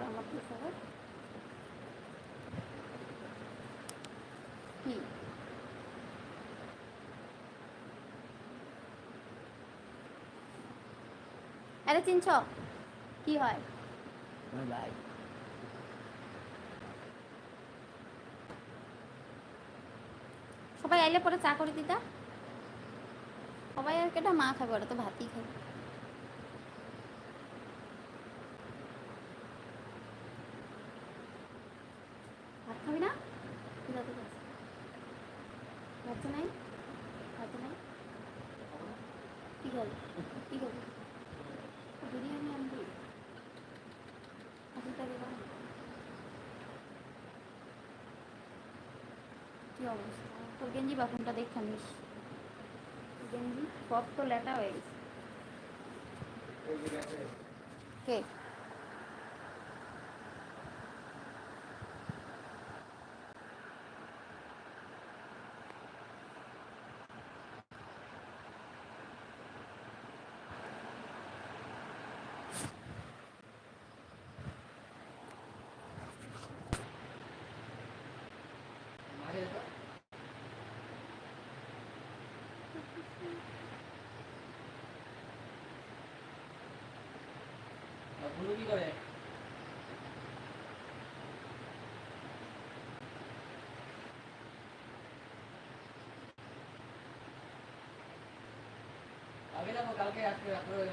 আমার দিস কি আরে চিনছ? কি হয়? ভাই সবাই আইলে পরে চা করে দিতা? সবাই আর কেটা মা খাবে ওরা তো ভাতই খাবে ভাত খাবি না কি যাতে যাচ্ছে ভাত নাই ভাত নাই কি খাবি কি খাবি বিরিয়ানি আনবি আশি টাকা দাম। কি অবস্থা? তোর গেঞ্জি বাথরুমটা দেখে নিস। গেঞ্জি সব তো লেটা হয়ে গেছে। কে? কালকে আসবে রাত্রে হয়ে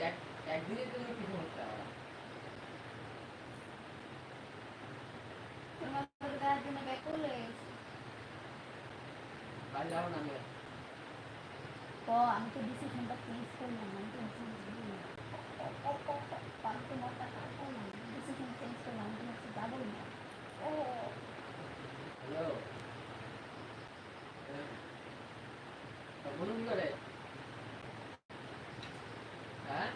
এক একদিনের জন্য কি সমস্যা বাড়ি যাব না আমি আর। ও আমি তো করলাম ডিসিশন চেঞ্জ করলাম আমি তো হ্যালো বলুন করে হ্যাঁ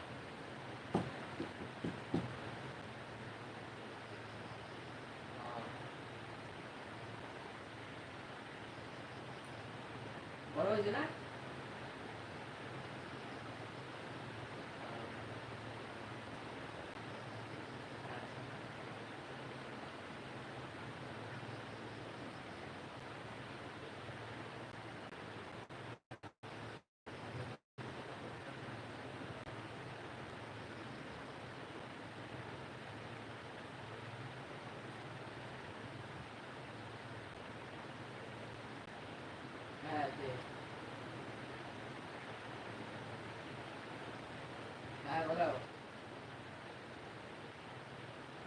আহ। বড়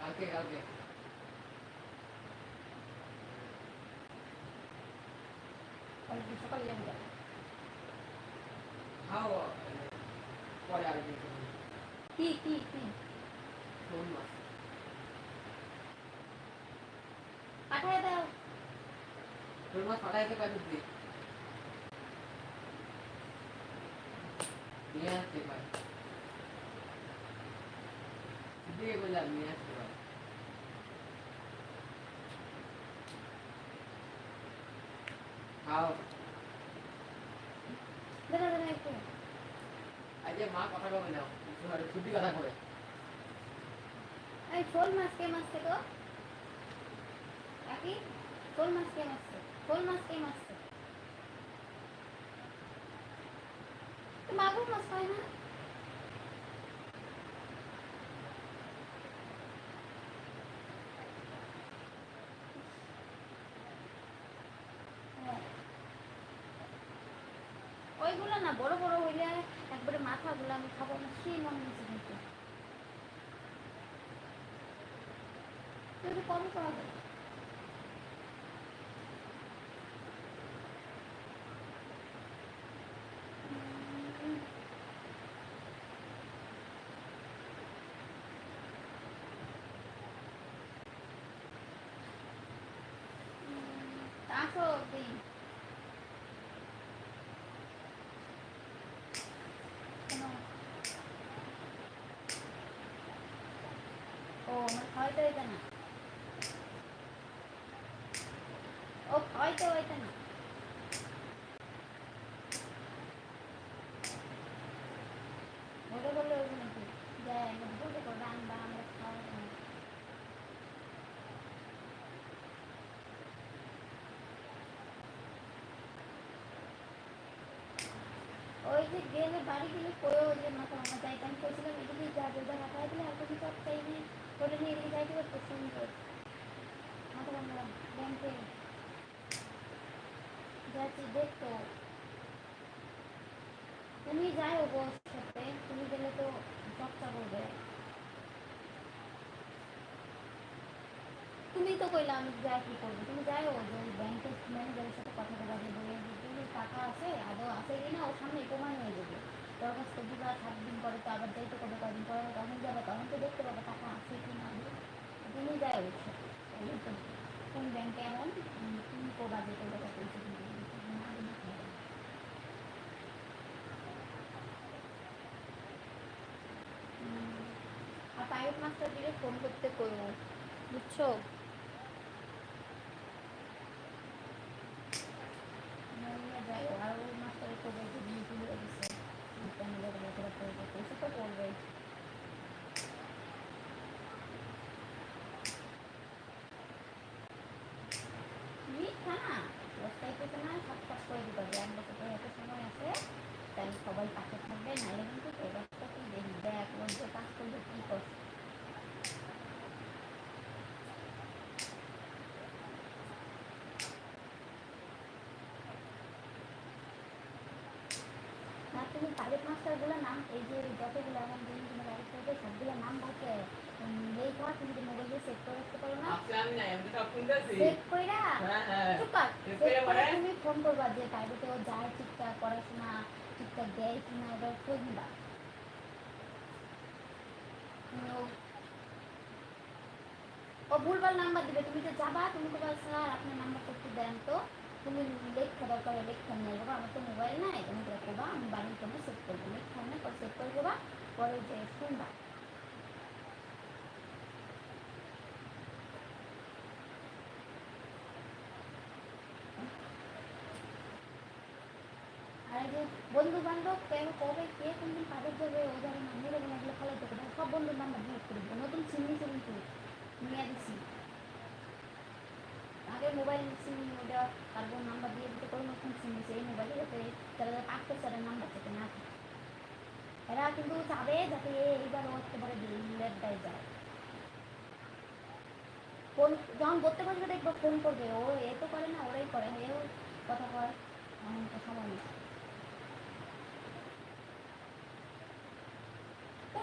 কালকে কালকে কালকে সকালে যাব খাও পরে আসবে কি কি কি শোন মাছ পাঠায় দাও শোন মাছ পাঠাইতে পারি দিদি নিয়ে আসতে পারি দিয়ে বললাম নিয়ে আসতে খাও আজকে মা কথা কবে নাও? ছুটি কথা করে এই শোল মাছ কে মাছছে তো কাকি? শোল মাছ কে মাছছে শোল মাছ কে মাছছে মাগুর মাছ হয় না? না বড় বড় হইলে একবারে মাথাগুলো আমি খাব না সেই মনে হচ্ছে কিন্তু। কম করা যায়। উম, আসো হয়তো ওই যে গেলে বাড়ি গেলে কয়ে ওই যে মাথা মাথা যাইতে আমি কইছিলাম এদিকে যা যা দিলে আর কিছু করে নিয়ে যাইতে পারতো সুন্দর ব্যাংকে যাচ্ছি দেখতো তুমি যাও বস সাথে তুমি গেলে তো চর্চা করবে তুমি তো কইলা আমি যা কি করব তুমি যাও যে ব্যাংকের ম্যানেজারের সাথে কথা বলা বলে টাকা আছে আদৌ আছে কিনা ওর সামনে প্রমাণ হয়ে যাবে থেকে দিবা সাত দিন পরে তো আবার যাইতে কবে কদিন পরে তখন যাবে তখন তো দেখতে পাবে, টাকা আছে কি না তুমি ওর সাথে কোন ব্যাংকে এখন তুমি কোবা যেতে কথা বলছো আর প্রাইভেট মাস্টার দিলে ফোন করতে করব বুঝছ মনে যায় আর ওই মাস্টারের তো বলছে দিয়ে তুলে দিচ্ছে চ্যানেলে বলে করে করবে কিছু তো করবে মিথ্যা না রাস্তায় পেতে না সব কাজ করে দিতে হবে এক বছর পরে এত সময় আছে তাই সবাই পাশে থাকবে নাহলে কিন্তু তোর রাস্তা তুই দেখি দেখ ওর যে কাজ করবে কী করছে না তুমি প্রাইভেট মাস্টারগুলোর নাম এই যে যতগুলো এখন দিন তুমি গাড়ি করবে সবগুলোর নাম থাকে এই কর তুমি যে মোবাইলে সেভ করে রাখতে পারো না? আজকে আমি নাই আমি তো সব শুনতেছি সেভ কইরা হ্যাঁ হ্যাঁ। চুপ কর পরে? তুমি ফোন করবা যে প্রাইভেটে ও যায় ঠিকঠাক পড়াশোনা ঠিকঠাক দেয় কিনা এবার খোঁজ নিবা। ও- ও ভুলভাল নাম্বার দিবে তুমি তো যাবা তুমি তো স্যার আপনার নাম্বারটা একটু দেন তো। তুমি লেখা দরকার লেখা নিয়ে যাব আমার তো মোবাইল নাই তুমি করবা আমি বাড়ির জন্য সেভ করব লেখা নেই পরে সেভ করে দেবা পরে যে শুনবা বন্ধু বান্ধব কেউ কবে কে কোনদিন কাদের যাবে ও যাবে না মেরে গেলে ফলো সব ডিলিট করে নতুন কিন্তু নিয়ে দিছি আগে মোবাইল সিম ওটা কার্বন নাম্বার দিয়ে দিতে কোনো নতুন সিম নিয়েছে এই মোবাইলে যাতে তারা যারা পাঁচ তাদের নাম্বার যাতে না থাকে। এরা কিন্তু চাবে যাতে এইবার একেবারে লেটটাই যায়। ফোন, যখন করতে বসবে দেখব ফোন করবে, ও এ তো করে না, ওরাই করে, এও কথা কয় এমন সময় নেই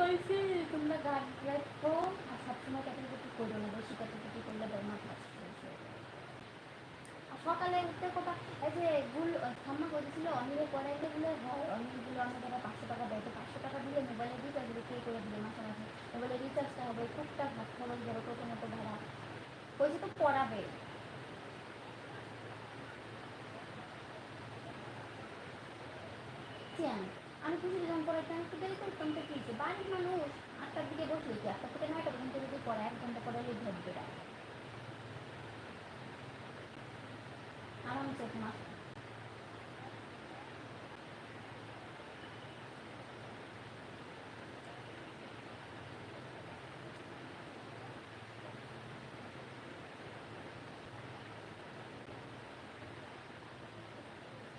বলছি তোমরা রাখো আর সবসময় করো করলে পাস সকালে উঠতে কথা এই যে গুল ঠাম্মা বলে, হয় যারা পাঁচশো টাকা দেয়, তো পাঁচশো টাকা দিলে মোবাইলে রিচার্জ পে করে দিলে মাসে মাসে মোবাইলে রিচার্জটা হবে, টুকটাক হাত খরচ ধরো প্রথমত ভাড়া ওই যে তো পড়াবে। চেন আমি কিছু যখন পড়াইতাম একটু দেরি তো কি? বাড়ির মানুষ আটটার দিকে বসলে কি আটটা থেকে নয়টা পর্যন্ত যদি পড়ে, এক ঘণ্টা পড়াইলে ধরবে না আরামসে তোমার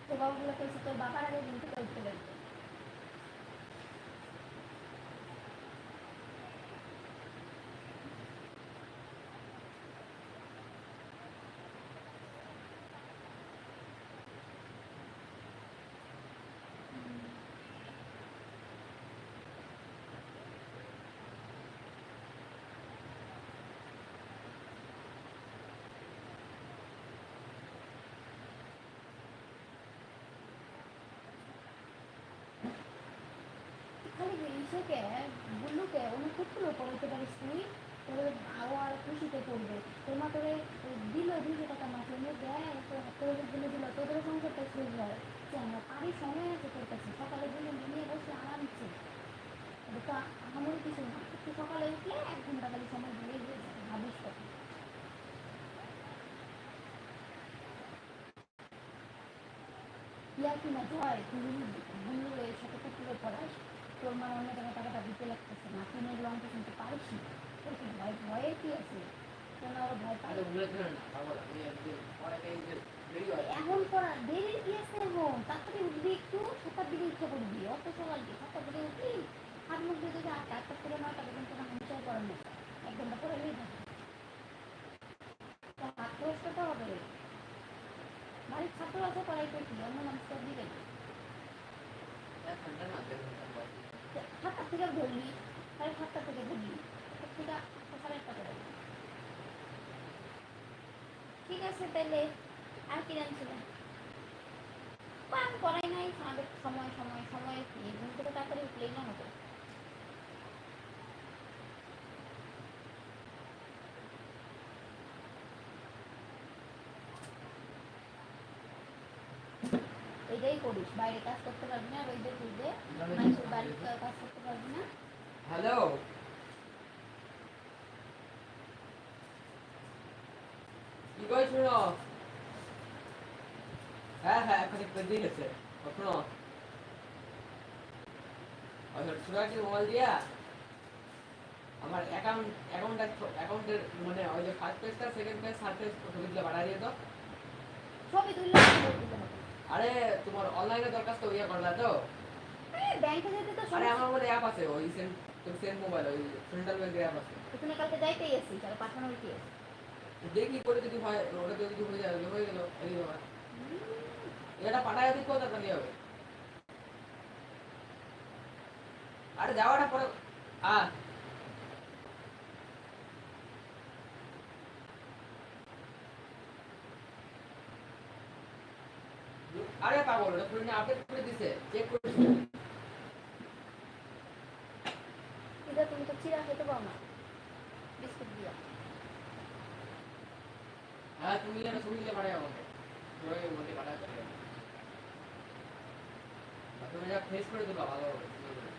তো বাবাগুলো কইছে, তোর বাবার আগে কিন্তু করতে লাগবে ইসেকে বুল্লুকে অনুভূত করে পড়াইতে পারিস তুই তোর আরও আর খুশিতে তোর মা তোরে দিল দুশো টাকা মাসে এনে দেয় তোর জন্য দিল তোদের সংসারটা শেষ হয়। কেন? পারি সময় আছে তোর কাছে। সকালে দিলে নিয়ে বসে আরামছে তো আমার কিছু না। একটু সকালে উঠলে এক ঘণ্টা খালি সময় হয়ে ভাবিস কত ইয়া কি জয়। তুই বুল্লু এর সাথে কুকুরে পড়াস। তোর মা অন্য টাকা টাকাটা দিতে লাগতেছে না। তুই এগুলো অঙ্ক শুনতে না? কি ভয় ভয়ের কি আছে? কেন ওরা ভয় পায়? না এখন পড়া দেরি কি আছে এখন? তাড়াতাড়ি উঠবি একটু সাতটার দিকে উঠে পড়বি অত সকাল কি? সাতটার দিকে উঠবি হাত মুখ দিয়ে যদি আটটা আটটা থেকে নয়টা পর্যন্ত না হিসাব করার মতো। এক ঘণ্টা পরে নিয়ে হাত খরচটা হবে। বাড়ির ছাত্র আছে পড়াই করছি অন্য মানুষ তো দিবে না এক ঘণ্টা না দেড় ঘণ্টা পর সাতটা থেকে থেকে ঠিক আছে তাহলে, আর কি জানছিলেন পান করাই নাই, আমাদের সময় সময় সময়। ঘুম থেকে তাড়াতাড়ি উঠলেই না হতো এটাই করিস বাইরে কাজ করতে পারবি না রোদে খুঁজে মানুষের বাড়ির কাজ করতে পারবি না। হ্যালো? কি কই শুনো হ্যাঁ হ্যাঁ এখন একটু দিয়ে গেছে কখনো আচ্ছা মোবাইল দিয়া? আমার অ্যাকাউন্ট অ্যাকাউন্ট অ্যাকাউন্টের মানে ওই যে ফার্স্ট পেজটা সেকেন্ড পেজ থার্ড পেজ ছবিগুলো বাড়া দিয়ে দাও। ছবি তুললে আরে তোমার অনলাইনে দরখাস্ত ইয়ে করলা তো। ব্যাংকে যেতে তো আরে আমার মধ্যে অ্যাপ আছে ওই সেন্ট তোর সেন্ট মোবাইল ওই সেন্ট্রাল ব্যাংকের অ্যাপ আছে। তুমি কালকে যাইতেই এসছি তাহলে পাঠানোর কি দেখি করে যদি হয় ওটা যদি হয়ে যায় হয়ে গেল এই ব্যাপার। এটা পাঠায় দিক কোথা নিয়ে হবে আরে যাওয়াটা পরে আ আরে পাগল ওটা পুরো আপডেট করে দিছে চেক করে দিছে। এটা তুমি তো চিরা খেতে পাও না। বিস্কুট দিয়া। হ্যাঁ তুমি যেন শুনলে পাঠায় আমাকে। ওই মধ্যে পাঠায় করে তুমি যা ফেস করে দিবা ভালো হবে করে।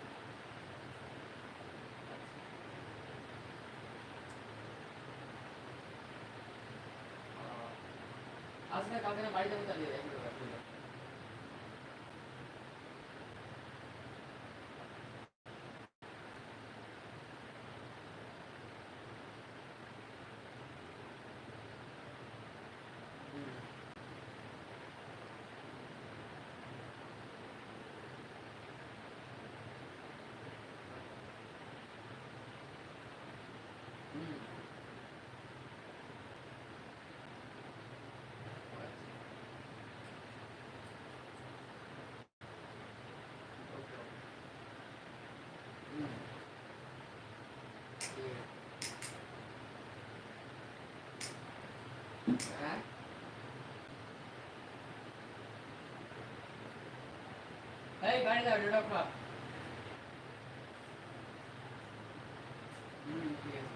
আজকে কালকে না বাড়িতে আমি চালিয়ে যাই হ্যাঁ এই গাড়ি দাও ক্লক হুম ঠিক আছে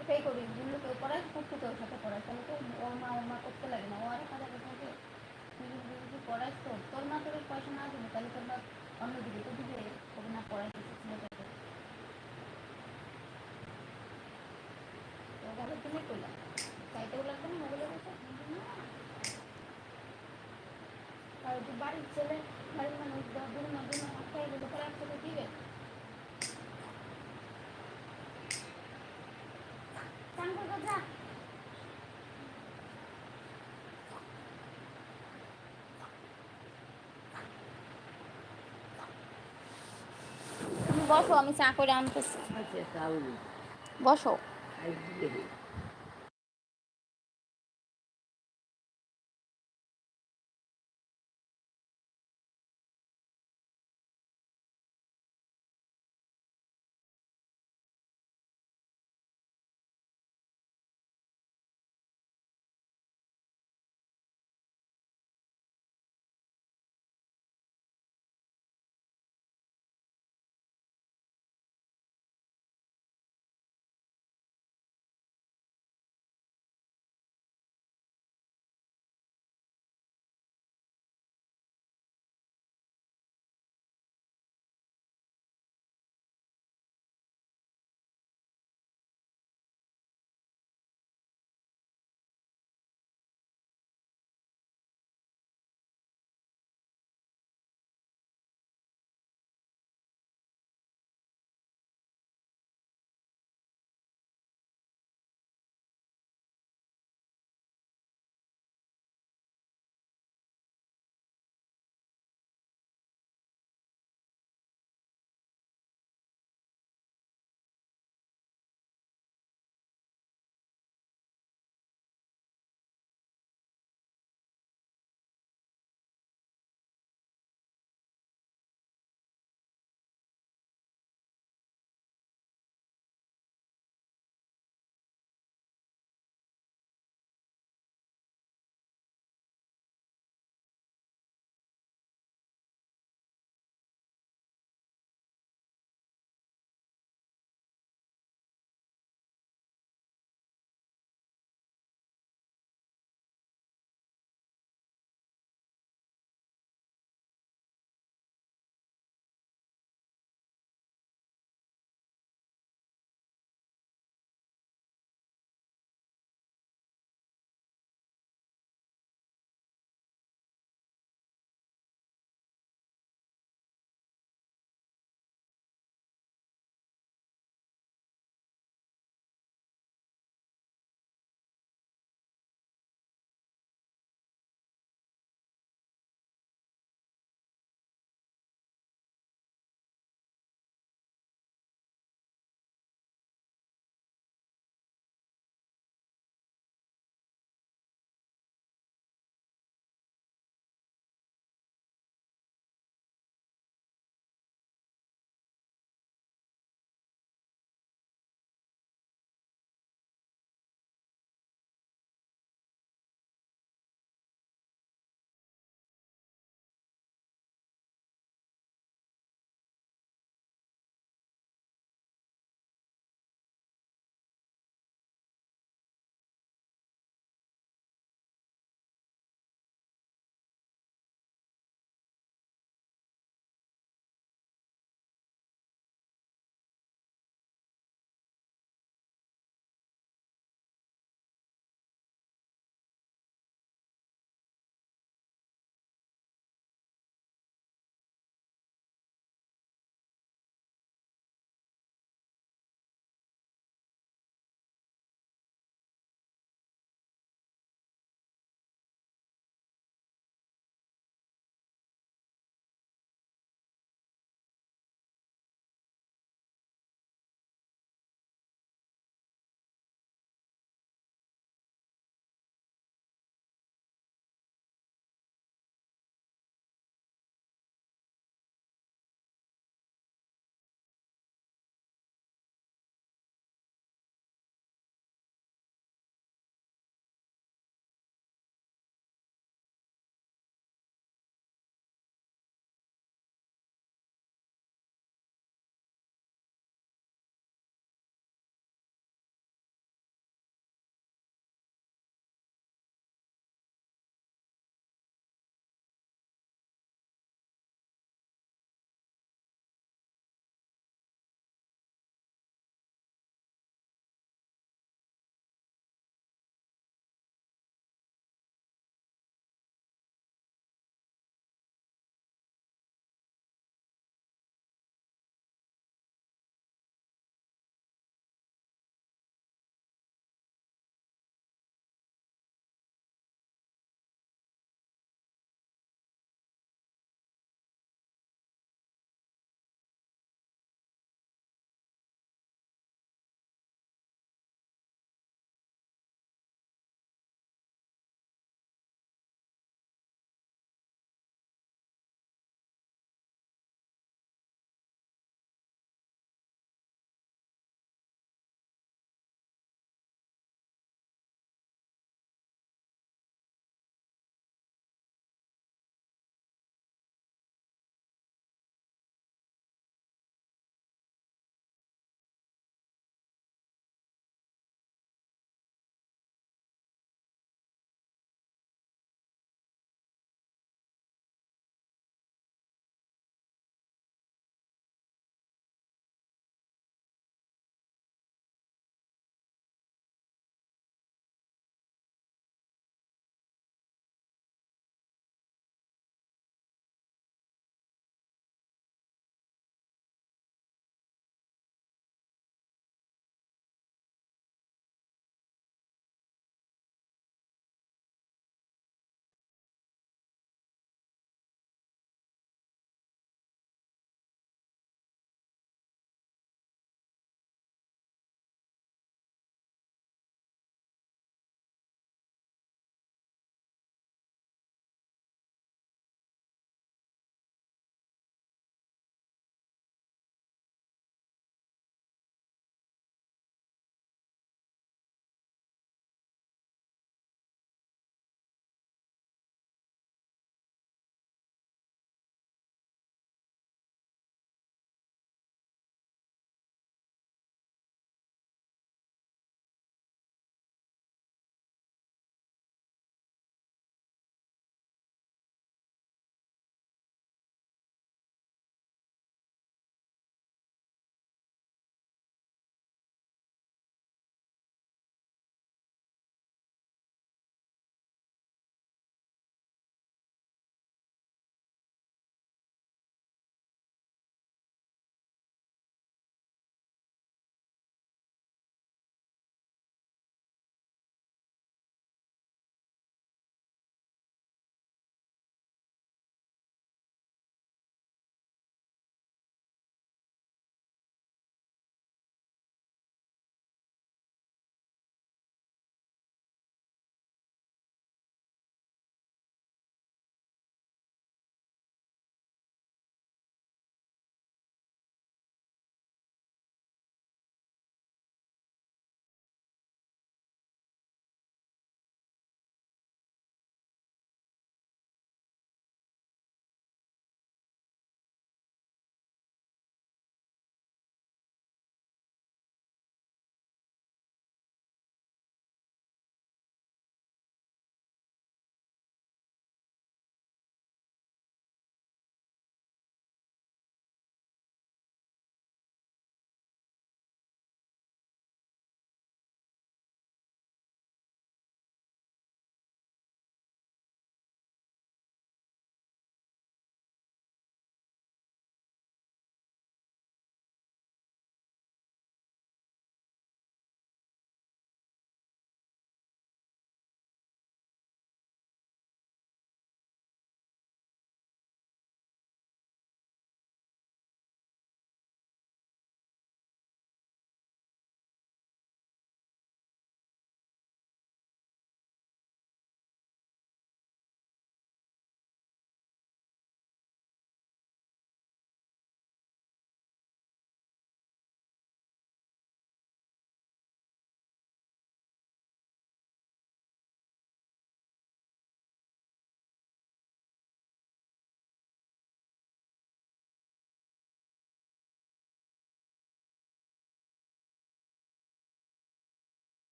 এটাই করি বুল্লুকে পড়াই কুকুকে ওর সাথে পড়াই তাহলে তো ওর মা ওর মা করতে লাগে না ও আরে কাজে যদি যদি তো তোর মা তোর পয়সা না দিবে তাহলে তোর মা অন্য দিকে তো দিবে তোকে না পড়াইতেছে ছেলেটাকে ওভাবে করলাম চাইতেও লাগবে না মোবাইলে বসে আর তুই বাড়ির ছেলে বাড়ির মানুষ দুটো না দুটো খাই দিতে পরে একসাথে দিবে চান করব যা তুমি বসো আমি চা করে আনতেছি। আচ্ছা বসো।